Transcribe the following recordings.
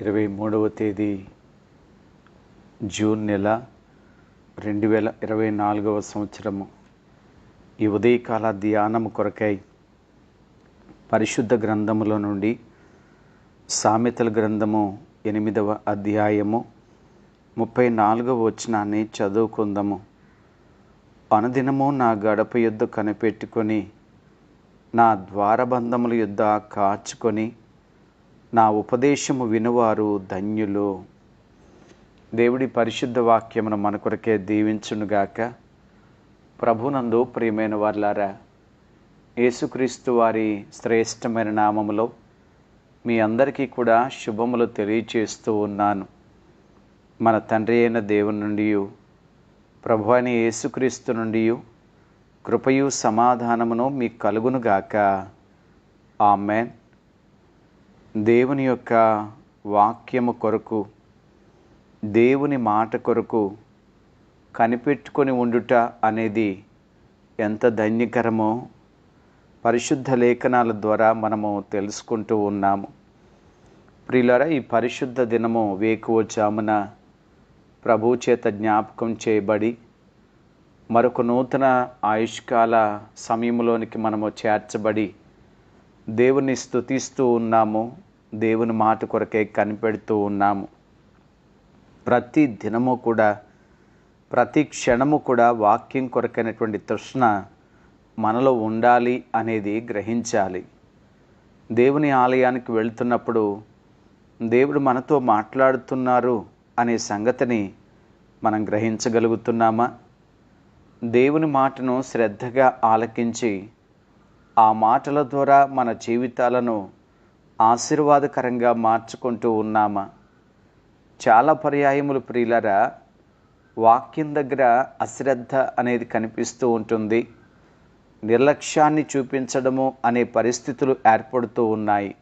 ఇరవై మూడవ తేదీ జూన్ నెల రెండు వేల ఇరవై నాలుగవ సంవత్సరము. ఈ ఉదయకాల ధ్యానము కొరకై పరిశుద్ధ గ్రంథములో నుండి సామెతల గ్రంథము ఎనిమిదవ అధ్యాయము ముప్పై నాలుగవ వచనాన్ని చదువుకుందాము. అనుదినము నా గడప యుద్ధ కనిపెట్టుకొని నా ద్వారబంధముల యుద్ధ కాచుకొని నా ఉపదేశము వినువారు ధన్యులు. దేవుడి పరిశుద్ధ వాక్యమును మన కొరకే దీవించునుగాక. ప్రభునందు ప్రియమైన వార్లారా యేసుక్రీస్తు వారి శ్రేష్టమైన నామములో మీ అందరికీ కూడా శుభములు తెలియచేస్తూ ఉన్నాను. మన తండ్రి అయిన దేవుని నుండి ప్రభు అయిన యేసుక్రీస్తు నుండి కృపయు సమాధానమును మీకు కలుగునుగాక. ఆమెన్. దేవుని యొక్క వాక్యము కొరకు దేవుని మాట కొరకు కనిపెట్టుకొని ఉండుట అనేది ఎంత ధన్యకరమో పరిశుద్ధ లేఖనాల ద్వారా మనము తెలుసుకుంటూ ఉన్నాము. ప్రియులరా ఈ పరిశుద్ధ దినము వేకువచామున ప్రభు చేత జ్ఞాపకం చేయబడి మరొక నూతన ఆయుష్కాల సమయంలోనికి మనము చేర్చబడి దేవుని స్థుతిస్తూ ఉన్నాము. దేవుని మాట కొరకే కనిపెడుతూ ఉన్నాము. ప్రతి దినము కూడా ప్రతి క్షణము కూడా వాక్యం కొరకైనటువంటి తృష్ణ మనలో ఉండాలి అనేది గ్రహించాలి. దేవుని ఆలయానికి వెళ్తున్నప్పుడు దేవుడు మనతో మాట్లాడుతున్నారు అనే సంగతిని మనం గ్రహించగలుగుతున్నామా? దేవుని మాటను శ్రద్ధగా ఆలకించి ఆ మాటల ద్వారా మన జీవితాలను ఆశీర్వాదకరంగా మార్చుకుంటూ ఉన్నామా? చాలా పర్యాయములు ప్రియులరా వాక్యం దగ్గర అశ్రద్ధ అనేది కనిపిస్తూ ఉంటుంది. నిర్లక్ష్యాన్ని చూపించడము అనే పరిస్థితులు ఏర్పడుతూ ఉన్నాయి.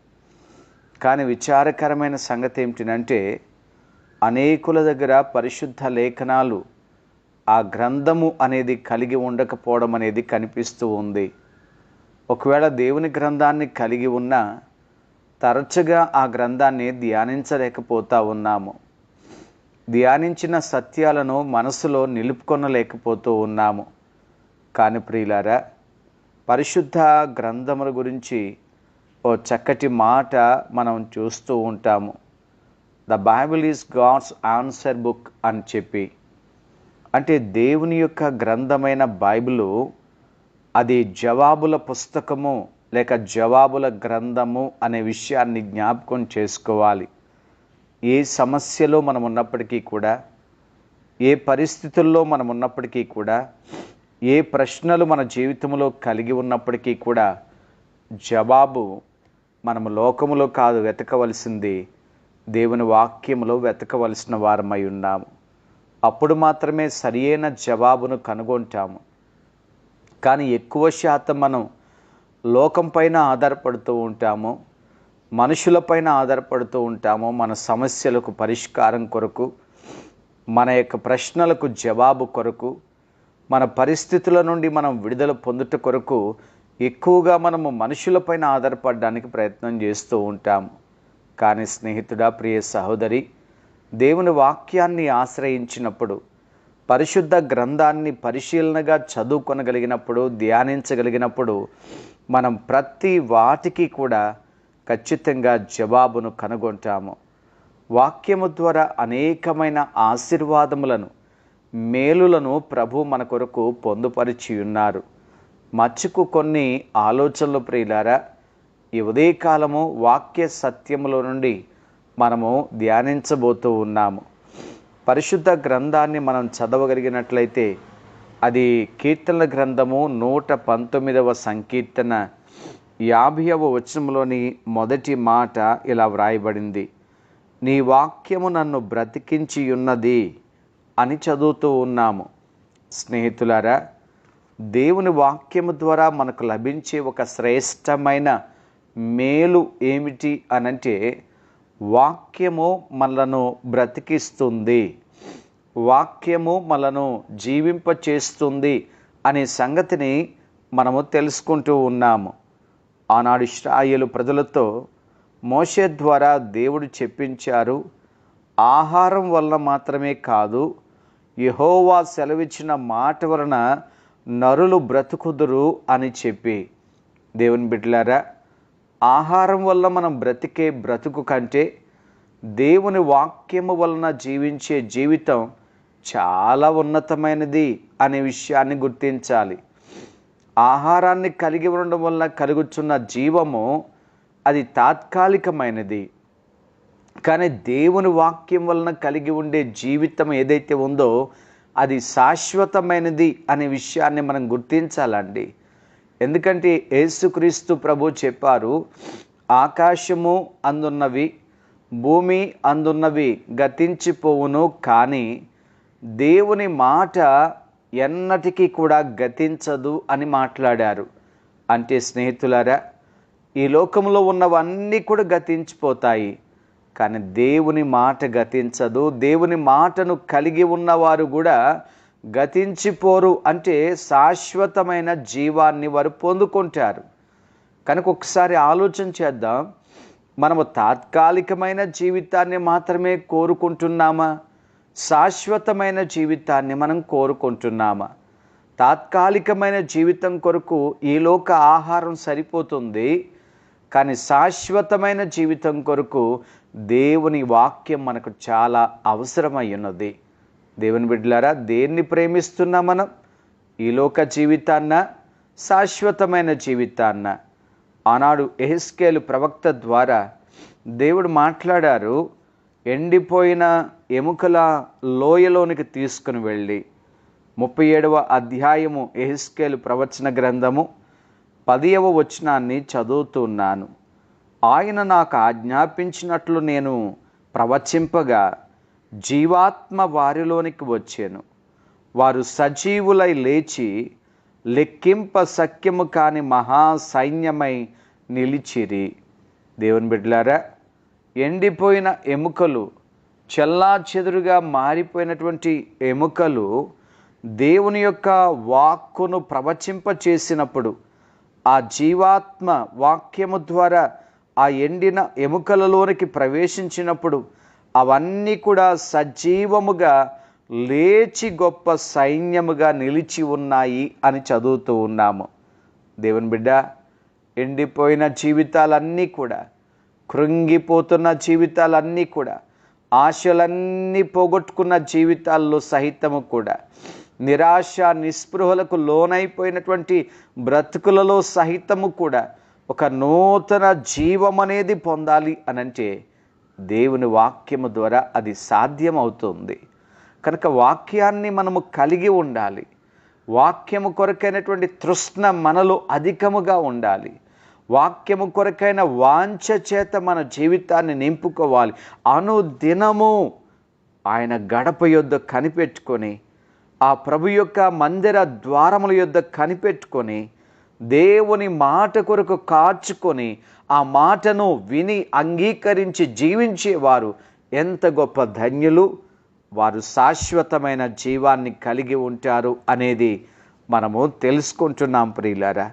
కానీ విచారకరమైన సంగతి ఏమిటంటే అనేకుల దగ్గర పరిశుద్ధ లేఖనాలు ఆ గ్రంథము అనేది కలిగి ఉండకపోవడం అనేది కనిపిస్తూ ఉంది. ఒకవేళ దేవుని గ్రంథాన్ని కలిగి ఉన్నా తరచుగా ఆ గ్రంథాన్ని ధ్యానించలేకపోతా ఉన్నాము. ధ్యానించిన సత్యాలను మనసులో నిలుపుకొనలేకపోతూ ఉన్నాము. కానీ ప్రియులారా పరిశుద్ధ గ్రంథముల గురించి ఓ చక్కటి మాట మనం చూస్తూ ఉంటాము. The Bible is God's answer book అని చెప్పి. అంటే దేవుని యొక్క గ్రంథమైన బైబిలు అది జవాబుల పుస్తకము లేక జవాబుల గ్రంథము అనే విషయాన్ని జ్ఞాపకం చేసుకోవాలి. ఏ సమస్యలో మనం ఉన్నప్పటికీ కూడా ఏ పరిస్థితుల్లో మనం ఉన్నప్పటికీ కూడా ఏ ప్రశ్నలు మన జీవితంలో కలిగి ఉన్నప్పటికీ కూడా జవాబు మనము లోకములో కాదు వెతకవలసింది దేవుని వాక్యములో వెతకవలసిన వారమై ఉన్నాము. అప్పుడు మాత్రమే సరియైన జవాబును కనుగొంటాము. కానీ ఎక్కువ శాతం మనం లోకంపైన ఆధారపడుతూ ఉంటాము మనుషులపైన ఆధారపడుతూ ఉంటాము మన సమస్యలకు పరిష్కారం కొరకు మన యొక్క ప్రశ్నలకు జవాబు కొరకు మన పరిస్థితుల నుండి మనం విడుదల పొందుట కొరకు ఎక్కువగా మనము మనుషులపైన ఆధారపడడానికి ప్రయత్నం చేస్తూ ఉంటాము కానీ స్నేహితుడా ప్రియ సహోదరి దేవుని వాక్యాన్ని ఆశ్రయించినప్పుడు పరిశుద్ధ గ్రంథాన్ని పరిశీలనగా చదువుకొనగలిగినప్పుడు ధ్యానించగలిగినప్పుడు మనం ప్రతి వాటికి కూడా ఖచ్చితంగా జవాబును కనుగొంటాము. వాక్యము ద్వారా అనేకమైన ఆశీర్వాదములను మేలులను ప్రభు మన కొరకు పొందుపరిచి ఉన్నారు. మచ్చుకు కొన్ని ఆలోచనలు ప్రియులారా ఈ ఉదయకాలము వాక్య సత్యములో నుండి మనము ధ్యానించబోతూ ఉన్నాము. పరిశుద్ధ గ్రంథాన్ని మనం చదవగలిగినట్లయితే అది కీర్తనల గ్రంథము నూట పంతొమ్మిదవ సంకీర్తన యాభైవ వచనంలోని మొదటి మాట ఇలా వ్రాయబడింది. నీ వాక్యము నన్ను బ్రతికించి ఉన్నది అని చదువుతూ ఉన్నాము. స్నేహితులారా దేవుని వాక్యము ద్వారా మనకు లభించే ఒక శ్రేష్టమైన మేలు ఏమిటి అనంటే వాక్యము మనలను బ్రతికిస్తుంది. వాక్యము మనను జీవింపచేస్తుంది అనే సంగతిని మనము తెలుసుకుంటూ ఉన్నాము. ఆనాడు ఇస్రాయేలు ప్రజలతో మోషే ద్వారా దేవుడు చెప్పించారు ఆహారం వల్ల మాత్రమే కాదు యహోవా సెలవిచ్చిన మాట వలన నరులు బ్రతుకుదురు అని చెప్పి. దేవుని బిడ్డలారా ఆహారం వల్ల మనం బ్రతికే బ్రతుకు కంటే దేవుని వాక్యము వలన జీవించే జీవితం చాలా ఉన్నతమైనది అనే విషయాన్ని గుర్తించాలి. ఆహారాన్ని కలిగి ఉండడం వలన కలుగుచున్న జీవము అది తాత్కాలికమైనది. కానీ దేవుని వాక్యం వలన కలిగి ఉండే జీవితం ఏదైతే ఉందో అది శాశ్వతమైనది అనే విషయాన్ని మనం గుర్తించాలండి. ఎందుకంటే యేసుక్రీస్తు ప్రభు చెప్పారు ఆకాశము అందున్నవి భూమి అందున్నవి గతించిపోవును కానీ దేవుని మాట ఎన్నటికీ కూడా గతించదు అని మాట్లాడారు. అంటే స్నేహితులారా ఈ లోకంలో ఉన్నవన్నీ కూడా గతించిపోతాయి కానీ దేవుని మాట గతించదు. దేవుని మాటను కలిగి ఉన్నవారు కూడా గతించిపోరు అంటే శాశ్వతమైన జీవాన్ని వారు పొందుకుంటారు. కనుక ఒకసారి ఆలోచన చేద్దాం. మనము తాత్కాలికమైన జీవితాన్ని మాత్రమే కోరుకుంటున్నామా? శాశ్వతమైన జీవితాన్ని మనం కోరుకుంటున్నామా? తాత్కాలికమైన జీవితం కొరకు ఈ లోక ఆహారం సరిపోతుంది. కానీ శాశ్వతమైన జీవితం కొరకు దేవుని వాక్యం మనకు చాలా అవసరమై ఉన్నది. దేవుని బిడ్డలారా దేన్ని ప్రేమిస్తున్నా మనం? ఈ లోక జీవితాన్న శాశ్వతమైన జీవితాన్న. ఆనాడు ఎహెస్కేలు ప్రవక్త ద్వారా దేవుడు మాట్లాడారు ఎండిపోయిన ఎముకల లోయలోనికి తీసుకుని వెళ్ళి. ముప్పై ఏడవ అధ్యాయము ఎహెస్కేలు ప్రవచన గ్రంథము పదియవ వచనాన్ని చదువుతున్నాను. ఆయన నాకు ఆజ్ఞాపించినట్లు నేను ప్రవచింపగా జీవాత్మ వారిలోనికి వచ్చాను. వారు సజీవులై లేచి లెక్కింప సఖ్యము కాని మహా సైన్యమై నిలిచిరి. దేవుని బిడ్డలారా ఎండిపోయిన ఎముకలు చెల్లా చెదురుగా మారిపోయినటువంటి ఎముకలు దేవుని యొక్క వాక్కును ప్రవచింప చేసినప్పుడు ఆ జీవాత్మ వాక్యము ద్వారా ఆ ఎండిన ఎముకలలోనికి ప్రవేశించినప్పుడు అవన్నీ కూడా సజీవముగా లేచి గొప్ప సైన్యముగా నిలిచి ఉన్నాయి అని చదువుతూ ఉన్నాము. దేవుని బిడ్డ ఎండిపోయిన జీవితాలన్నీ కూడా కృంగిపోతున్న జీవితాలన్నీ కూడా ఆశలన్నీ పోగొట్టుకున్న జీవితాల్లో సహితము కూడా నిరాశ నిస్పృహలకు లోనైపోయినటువంటి బ్రతుకులలో సహితము కూడా ఒక నూతన జీవం అనేది పొందాలి అనంటే దేవుని వాక్యము ద్వారా అది సాధ్యమవుతుంది. కనుక వాక్యాన్ని మనము కలిగి ఉండాలి. వాక్యము కొరకైనటువంటి తృష్ణ మనలో అధికముగా ఉండాలి. వాక్యము కొరకైన వాంఛ చేత మన జీవితాన్ని నింపుకోవాలి. అనుదినము ఆయన గడప యొద్ద కనిపెట్టుకొని ఆ ప్రభు యొక్క మందిర ద్వారముల యొద్ద కనిపెట్టుకొని దేవుని మాట కొరకు కాచుకొని ఆ మాటను విని అంగీకరించి జీవించేవారు ఎంత గొప్ప ధన్యులు. వారు శాశ్వతమైన జీవాన్ని కలిగి ఉంటారు అనేది మనము తెలుసుకుంటున్నాం ప్రియులారా.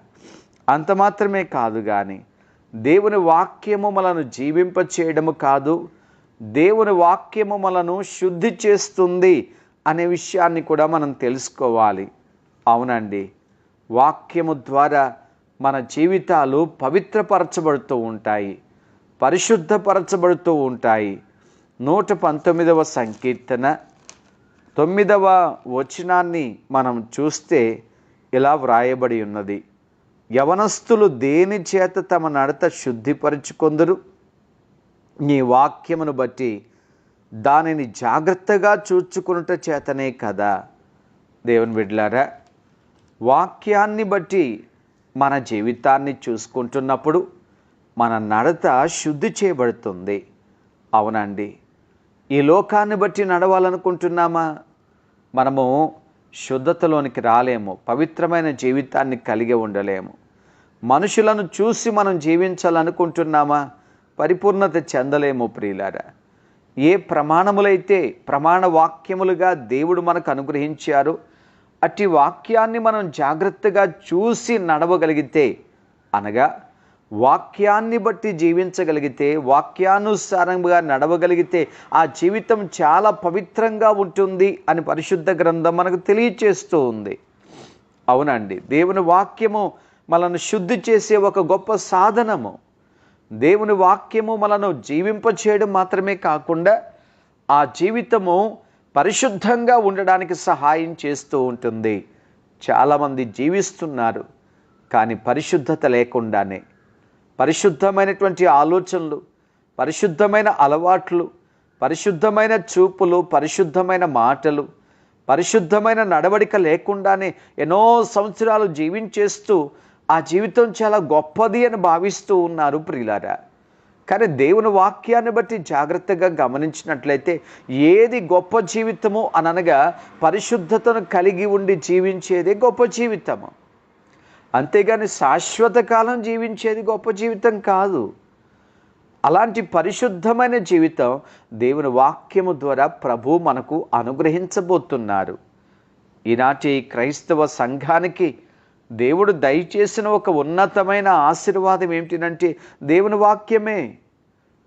అంత మాత్రమే కాదు కానీ దేవుని వాక్యము మనను జీవింప చేయడము కాదు దేవుని వాక్యము మనను శుద్ధి చేస్తుంది అనే విషయాన్ని కూడా మనం తెలుసుకోవాలి. అవునండి. వాక్యము ద్వారా మన జీవితాలు పవిత్రపరచబడుతూ ఉంటాయి పరిశుద్ధపరచబడుతూ ఉంటాయి. నూట పంతొమ్మిదవ సంకీర్తన తొమ్మిదవ వచనాన్ని మనం చూస్తే ఇలా వ్రాయబడి ఉన్నది. యవనస్తులు దేని చేత తమ నడత శుద్ధిపరుచుకొందరు? నీ వాక్యమును బట్టి దానిని జాగ్రత్తగా చూచుకునుట చేతనే కదా. దేవుని బిడ్లారా వాక్యాన్ని బట్టి మన జీవితాన్ని చూసుకుంటున్నప్పుడు మన నడత శుద్ధి చేయబడుతుంది. అవునండి. ఈ లోకాన్ని బట్టి నడవాలనుకుంటున్నామా? మనము శుద్ధతలోనికి రాలేము. పవిత్రమైన జీవితాన్ని కలిగి ఉండలేము. మనుషులను చూసి మనం జీవించాలనుకుంటున్నామా? పరిపూర్ణత చెందలేము ప్రియులారా. ఏ ప్రమాణములైతే ప్రమాణ వాక్యములుగా దేవుడు మనకు అనుగ్రహించారో అట్టి వాక్యాన్ని మనం జాగ్రత్తగా చూసి నడవగలిగితే అనగా వాక్యాన్ని బట్టి జీవించగలిగితే వాక్యానుసారంగా నడవగలిగితే ఆ జీవితం చాలా పవిత్రంగా ఉంటుంది అని పరిశుద్ధ గ్రంథం మనకు తెలియచేస్తూ ఉంది. అవునండి దేవుని వాక్యము మనను శుద్ధి చేసే ఒక గొప్ప సాధనము. దేవుని వాక్యము మనను జీవింపచేయడం మాత్రమే కాకుండా ఆ జీవితము పరిశుద్ధంగా ఉండడానికి సహాయం చేస్తూ ఉంటుంది. చాలామంది జీవిస్తున్నారు కానీ పరిశుద్ధత లేకుండానే. పరిశుద్ధమైనటువంటి ఆలోచనలు పరిశుద్ధమైన అలవాట్లు పరిశుద్ధమైన చూపులు పరిశుద్ధమైన మాటలు పరిశుద్ధమైన నడవడిక లేకుండానే ఎన్నో సంవత్సరాలు జీవించేస్తూ ఆ జీవితం చాలా గొప్పది అని భావిస్తూ ఉన్నారు ప్రియులారా. కానీ దేవుని వాక్యాన్ని బట్టి జాగ్రత్తగా గమనించినట్లయితే ఏది గొప్ప జీవితము అనగా పరిశుద్ధతను కలిగి ఉండి జీవించేదే గొప్ప జీవితము. అంతేగాని శాశ్వత కాలం జీవించేది గొప్ప జీవితం కాదు. అలాంటి పరిశుద్ధమైన జీవితం దేవుని వాక్యము ద్వారా ప్రభు మనకు అనుగ్రహించబోతున్నారు. ఈనాటి క్రైస్తవ సంఘానికి దేవుడు దయచేసిన ఒక ఉన్నతమైన ఆశీర్వాదం ఏమిటినంటే దేవుని వాక్యమే.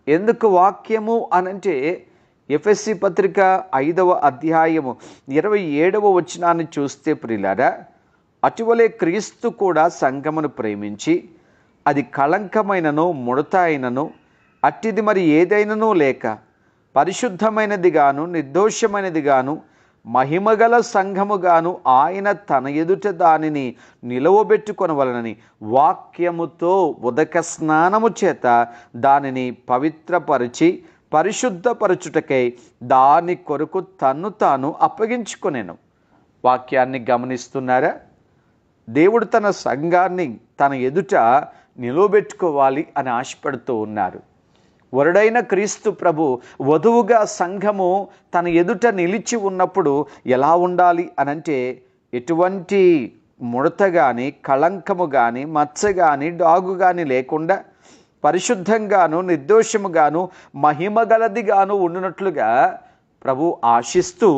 ఎందుకు వాక్యము అనంటే ఎఫ్ఎస్సి పత్రిక ఐదవ అధ్యాయము ఇరవై ఏడవ వచనాన్ని చూస్తే ప్రిలారా అటువలే క్రీస్తు కూడా సంఘమును ప్రేమించి అది కళంకమైనను ముడత అయినను అట్టిది మరి ఏదైనను లేక పరిశుద్ధమైనది గాను నిర్దోషమైనది గాను మహిమగల సంఘముగాను ఆయన తన ఎదుట దానిని నిలవబెట్టుకొనవలనని వాక్యముతో ఉదక స్నానము చేత దానిని పవిత్రపరిచి పరిశుద్ధపరచుటకై దాని కొరకు తన్ను తాను అప్పగించుకునేను. వాక్యాన్ని గమనిస్తున్నారా? దేవుడు తన సంఘాన్ని తన ఎదుట నిలవబెట్టుకోవాలి అని ఆశపడుతూ ఉన్నారు. వరుడైన క్రీస్తు ప్రభు వధువుగా సంఘము తన ఎదుట నిలిచి ఉన్నప్పుడు ఎలా ఉండాలి అనంటే ఎటువంటి ముడత కానీ కళంకము కానీ మచ్చ కానీ డాగు కానీ లేకుండా పరిశుద్ధంగాను నిర్దోషముగాను మహిమగలదిగాను ఉండినట్లుగా ప్రభు ఆశిస్తూ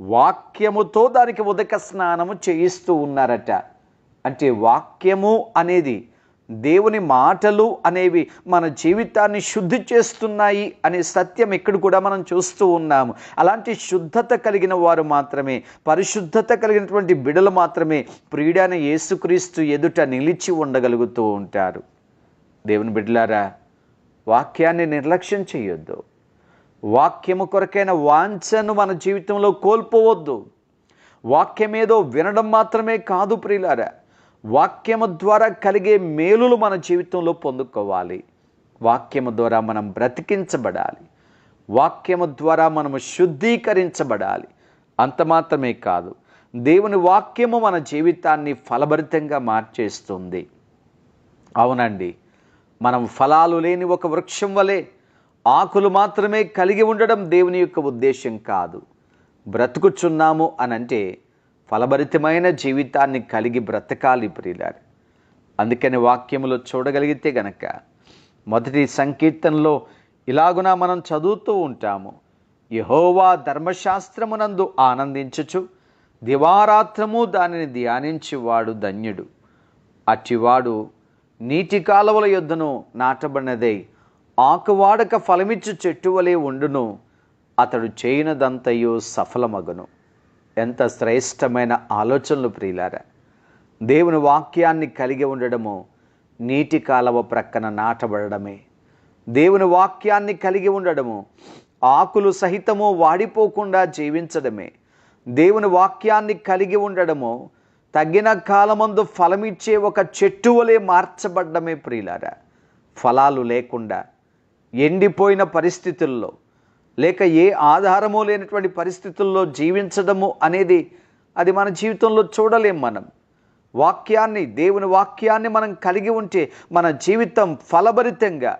వాక్యముతో దానికి ఉదక స్నానము చేయిస్తూ ఉన్నారట. అంటే వాక్యము అనేది దేవుని మాటలు అనేవి మన జీవితాన్ని శుద్ధి చేస్తున్నాయి అనే సత్యం ఇక్కడ కూడా మనం చూస్తూ ఉన్నాము. అలాంటి శుద్ధత కలిగిన వారు మాత్రమే పరిశుద్ధత కలిగినటువంటి బిడలు మాత్రమే ప్రియుడైన యేసుక్రీస్తు ఎదుట నిలిచి ఉండగలుగుతూ ఉంటారు. దేవుని బిడ్డలారా వాక్యాన్ని నిర్లక్ష్యం చేయొద్దు. వాక్యము కొరకైన వాంఛను మన జీవితంలో కోల్పోవద్దు. వాక్యమేదో వినడం మాత్రమే కాదు ప్రియులారా. వాక్యము ద్వారా కలిగే మేలులు మన జీవితంలో పొందుకోవాలి. వాక్యము ద్వారా మనం బ్రతికించబడాలి. వాక్యము ద్వారా మనము శుద్ధీకరించబడాలి. అంత మాత్రమే కాదు దేవుని వాక్యము మన జీవితాన్ని ఫలభరితంగా మార్చేస్తుంది. అవునండి మనం ఫలాలు లేని ఒక వృక్షం వలె ఆకులు మాత్రమే కలిగి ఉండడం దేవుని యొక్క ఉద్దేశం కాదు. బ్రతుకుచున్నాము అనంటే ఫలభరితమైన జీవితాన్ని కలిగి బ్రతకాలి ప్రియులారు. అందుకని వాక్యములో చూడగలిగితే గనక మొదటి సంకీర్తనలో ఇలాగున మనం చదువుతూ ఉంటాము యహోవా ధర్మశాస్త్రమునందు ఆనందించుచు దివారాత్రము దానిని ధ్యానించేవాడు ధన్యుడు. అట్టివాడు నీటి కాలువల యొద్దను నాటబడినదై ఆకువాడక ఫలమిచ్చు చెట్టు వలె ఉండును అతడు చేయనదంతయు సఫలమగును. ఎంత శ్రేష్టమైన ఆలోచనలు ప్రియులారా. దేవుని వాక్యాన్ని కలిగి ఉండడము నీటి కాలవ ప్రక్కన నాటబడడమే. దేవుని వాక్యాన్ని కలిగి ఉండడము ఆకులు సహితము వాడిపోకుండా జీవించడమే. దేవుని వాక్యాన్ని కలిగి ఉండడము తగిన కాలమందు ఫలమిచ్చే ఒక చెట్టు వలె మార్చబడ్డమే ప్రియులారా. ఫలాలు లేకుండా ఎండిపోయిన పరిస్థితుల్లో లేక ఏ ఆధారము లేనటువంటి పరిస్థితుల్లో జీవించడము అనేది అది మన జీవితంలో చూడలేం మనం. వాక్యాన్ని దేవుని వాక్యాన్ని మనం కలిగి ఉంటే మన జీవితం ఫలభరితంగా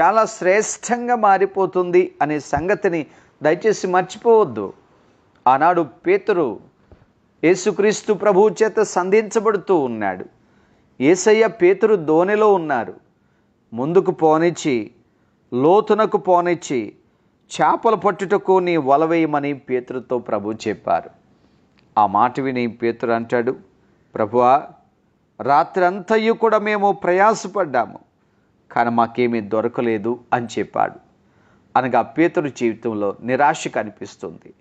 చాలా శ్రేష్టంగా మారిపోతుంది అనే సంగతిని దయచేసి మర్చిపోవద్దు. ఆనాడు పేతురు యేసుక్రీస్తు ప్రభువు చేత సంధించబడుతూ ఉన్నాడు. ఏసయ్య పేతురు దోణిలో ఉన్నారు. ముందుకు పోనిచ్చి లోతునకు పోనిచ్చి చేపలు పట్టుటకు నీ వలవేయమని పేతురుతో ప్రభు చెప్పారు. ఆ మాట విని పేతురు అంటాడు ప్రభువా రాత్రంతయు కూడా మేము ప్రయాసపడ్డాము కానీ మాకేమీ దొరకలేదు అని చెప్పాడు. అనగా పేతురు జీవితంలో నిరాశ కనిపిస్తుంది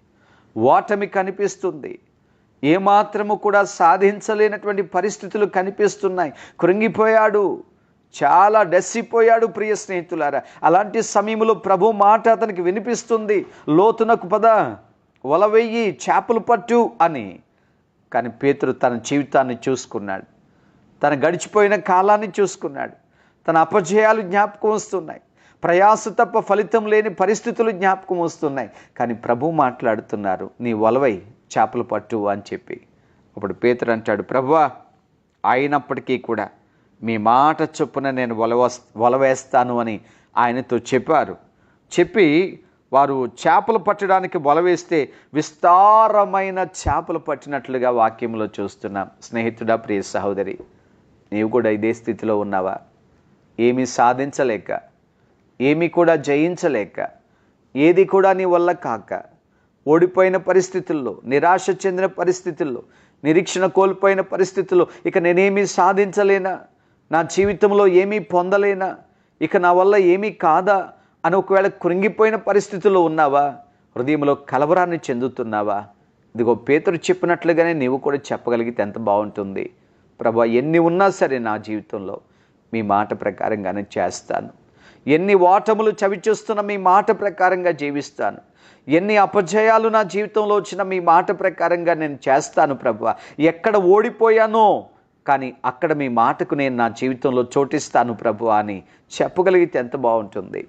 ఓటమి కనిపిస్తుంది ఏమాత్రము కూడా సాధించలేనటువంటి పరిస్థితులు కనిపిస్తున్నాయి. కృంగిపోయాడు. చాలా డెస్సిపోయాడు ప్రియ స్నేహితులారా. అలాంటి సమయంలో ప్రభు మాట అతనికి వినిపిస్తుంది. లోతునకు పద వలవెయ్యి చేపలు పట్టు అని. కానీ పేతురు తన జీవితాన్ని చూసుకున్నాడు. తన గడిచిపోయిన కాలాన్ని చూసుకున్నాడు. తన అపజయాలు జ్ఞాపకం వస్తున్నాయి. ప్రయాస తప్ప ఫలితం లేని పరిస్థితులు జ్ఞాపకం వస్తున్నాయి. కానీ ప్రభు మాట్లాడుతున్నారు నీ వలవై చేపలు పట్టు అని చెప్పి. అప్పుడు పేతురు అంటాడు ప్రభువా అయినప్పటికీ కూడా మీ మాట చొప్పున నేను వలవ వలవేస్తాను అని ఆయనతో చెప్పారు. చెప్పి వారు చేపలు పట్టడానికి వల వేస్తే విస్తారమైన చేపలు పట్టినట్లుగా వాక్యంలో చూస్తున్నాం. స్నేహితుడా ప్రియ సహోదరి నీవు కూడా ఇదే స్థితిలో ఉన్నావా? ఏమీ సాధించలేక ఏమీ కూడా జయించలేక ఏది కూడా నీ వల్ల కాక ఓడిపోయిన పరిస్థితుల్లో నిరాశ చెందిన పరిస్థితుల్లో నిరీక్షణ కోల్పోయిన పరిస్థితుల్లో ఇక నేనేమీ సాధించలేనా? నా జీవితంలో ఏమీ పొందలేనా? ఇక నా వల్ల ఏమీ కాదా? అని ఒకవేళ కృంగిపోయిన పరిస్థితుల్లో ఉన్నావా? హృదయంలో కలవరాన్ని చెందుతున్నావా? ఇదిగో పేతురు చెప్పినట్లుగానే నీవు కూడా చెప్పగలిగితే ఎంత బాగుంటుంది. ప్రభా ఎన్ని ఉన్నా సరే నా జీవితంలో మీ మాట ప్రకారంగానే చేస్తాను. ఎన్ని ఓటములు చవిచూస్తున్న మీ మాట ప్రకారంగా జీవిస్తాను. ఎన్ని అపజయాలు నా జీవితంలో వచ్చిన మీ మాట ప్రకారంగా నేను చేస్తాను ప్రభు. ఎక్కడ ఓడిపోయానో కానీ అక్కడ మీ మాటకు నేను నా జీవితంలో చోటిస్తాను ప్రభు అని చెప్పగలిగితే ఎంత బాగుంటుంది.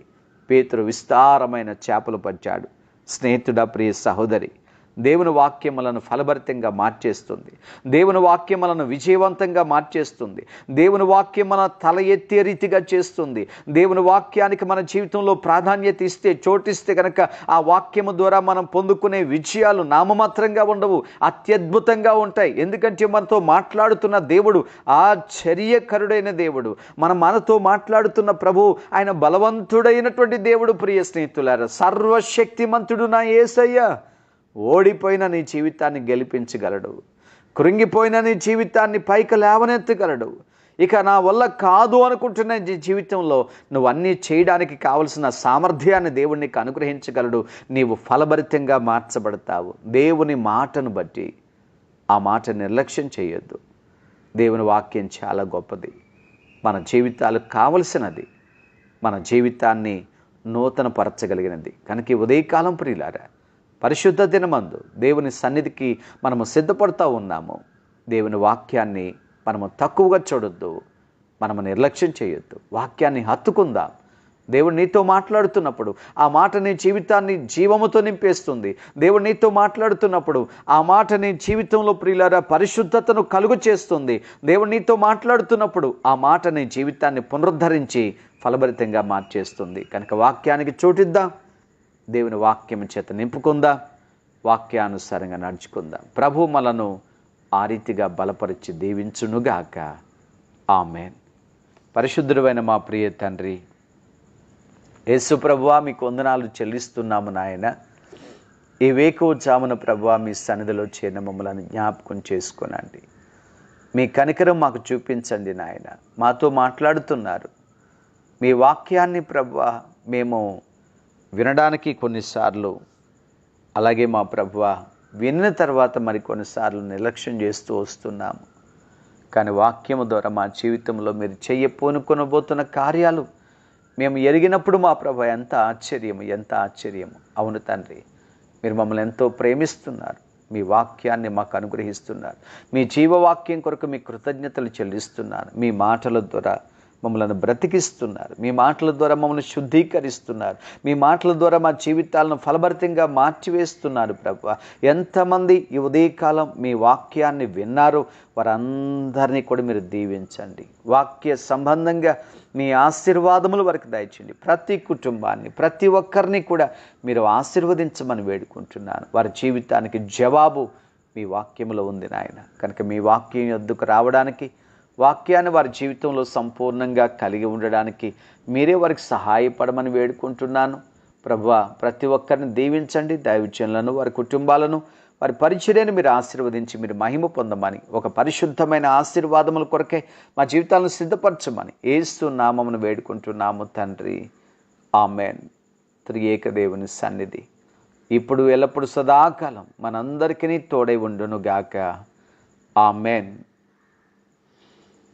పేతురు విస్తారమైన చేపలు పట్టాడు స్నేహితుడా ప్రియ సహోదరి దేవుని వాక్యములను ఫలభరితంగా మార్చేస్తుంది. దేవుని వాక్యములను విజయవంతంగా మార్చేస్తుంది. దేవుని వాక్యం మన తల ఎత్తే రీతిగా చేస్తుంది. దేవుని వాక్యానికి మన జీవితంలో ప్రాధాన్యత ఇస్తే చోటిస్తే కనుక ఆ వాక్యము ద్వారా మనం పొందుకునే విజయాలు నామమాత్రంగా ఉండవు అత్యద్భుతంగా ఉంటాయి. ఎందుకంటే మనతో మాట్లాడుతున్న దేవుడు ఆశ్చర్యకరుడైన దేవుడు. మన మనతో మాట్లాడుతున్న ప్రభు ఆయన బలవంతుడైనటువంటి దేవుడు ప్రియ స్నేహితులారా. సర్వశక్తిమంతుడు నా ఏసయ్య. ఓడిపోయిన నీ జీవితాన్ని గెలిపించగలడు. కృంగిపోయిన నీ జీవితాన్ని పైకి లేవనెత్తగలడు. ఇక నా వల్ల కాదు అనుకుంటున్న నీ జీవితంలో నువ్వు అన్నీ చేయడానికి కావలసిన సామర్థ్యాన్ని దేవుడు నీకు అనుగ్రహించగలడు. నీవు ఫలభరితంగా మార్చబడతావు. దేవుని మాటను బట్టి ఆ మాట నిర్లక్ష్యం చేయొద్దు. దేవుని వాక్యం చాలా గొప్పది. మన జీవితాలకు కావలసినది మన జీవితాన్ని నూతనపరచగలిగినది. కనుక ఉదయకాలం ప్రియులారా పరిశుద్ధ దినమందు దేవుని సన్నిధికి మనము సిద్ధపడుతూ ఉన్నాము. దేవుని వాక్యాన్ని మనము తక్కువగా చూడొద్దు. మనము నిర్లక్ష్యం చేయొద్దు. వాక్యాన్ని హత్తుకుందాం. దేవుడు నీతో మాట్లాడుతున్నప్పుడు ఆ మాట నీ జీవితాన్ని జీవముతో నింపేస్తుంది. దేవుడు నీతో మాట్లాడుతున్నప్పుడు ఆ మాట నీ జీవితంలో ప్రియులారా పరిశుద్ధతను కలుగు చేస్తుంది. దేవుడు నీతో మాట్లాడుతున్నప్పుడు ఆ మాట నీ జీవితాన్ని పునరుద్ధరించి ఫలభరితంగా మార్చేస్తుంది. కనుక వాక్యానికి చోటిద్దాం. దేవుని వాక్యం చేత నింపుకుందాం? వాక్యానుసారంగా నడుచుకుందాం. ప్రభు మనను ఆ రీతిగా బలపరిచి దీవించునుగాక ఆమెన్. పరిశుద్ధుడైన మా ప్రియ తండ్రి యేసు ప్రభువా మీకు వందనాలు చెల్లిస్తున్నాము నాయన. ఈ వేకువ జామున ప్రభువా మీ సన్నిధిలో చేరిన మమ్మల్ని జ్ఞాపకం చేసుకునండి. మీ కనికరం మాకు చూపించండి నాయన. మాతో మాట్లాడుతున్నారు. మీ వాక్యాన్ని ప్రభా మేము వినడానికి కొన్నిసార్లు అలాగే మా ప్రభువ విన్న తర్వాత మరి కొన్నిసార్లు నిర్లక్ష్యం చేస్తూ వస్తున్నాము. కానీ వాక్యము ద్వారా మా జీవితంలో మీరు చెయ్యపోనుకొనబోతున్న కార్యాలు మేము ఎరిగినప్పుడు మా ప్రభు ఎంత ఆశ్చర్యము ఎంత ఆశ్చర్యము. అవును తండ్రి మీరు మమ్మల్ని ఎంతో ప్రేమిస్తున్నారు. మీ వాక్యాన్ని మాకు అనుగ్రహిస్తున్నారు. మీ జీవవాక్యం కొరకు మీ కృతజ్ఞతలు చెల్లిస్తున్నారు మీ మాటల ద్వారా మమ్మల్ని బ్రతికిస్తున్నారు. మీ మాటల ద్వారా మమ్మల్ని శుద్ధీకరిస్తున్నారు. మీ మాటల ద్వారా మా జీవితాలను ఫలభరితంగా మార్చివేస్తున్నారు ప్రభు ఎంతమంది ఈ ఉదయకాలం మీ వాక్యాన్ని విన్నారో వారందరినీ కూడా మీరు దీవించండి. వాక్య సంబంధంగా మీ ఆశీర్వాదములు వరకు దయచండి ప్రతి కుటుంబాన్ని ప్రతి ఒక్కరిని కూడా మీరు ఆశీర్వదించమని వేడుకుంటున్నాను. వారి జీవితానికి జవాబు మీ వాక్యంలో ఉంది నాయన. కనుక మీ వాక్యం ఎద్దుకు రావడానికి వాక్యాన్ని వారి జీవితంలో సంపూర్ణంగా కలిగి ఉండడానికి మీరే వారికి సహాయపడమని వేడుకుంటున్నాను. ప్రభు ప్రతి ఒక్కరిని దీవించండి దైవజనులను వారి కుటుంబాలను వారి పరిచర్యను మీరు ఆశీర్వదించి మీరు మహిమ పొందమని ఒక పరిశుద్ధమైన ఆశీర్వాదముల కొరకే మా జీవితాలను సిద్ధపరచమని ఏస్తు నామమును వేడుకుంటున్నాము తండ్రి. ఆమెన్. తిరిగి ఏకదేవుని సన్నిధి. ఇప్పుడు ఎల్లప్పుడు సదాకాలం మనందరికీ తోడై ఉండును గాక ఆమెన్.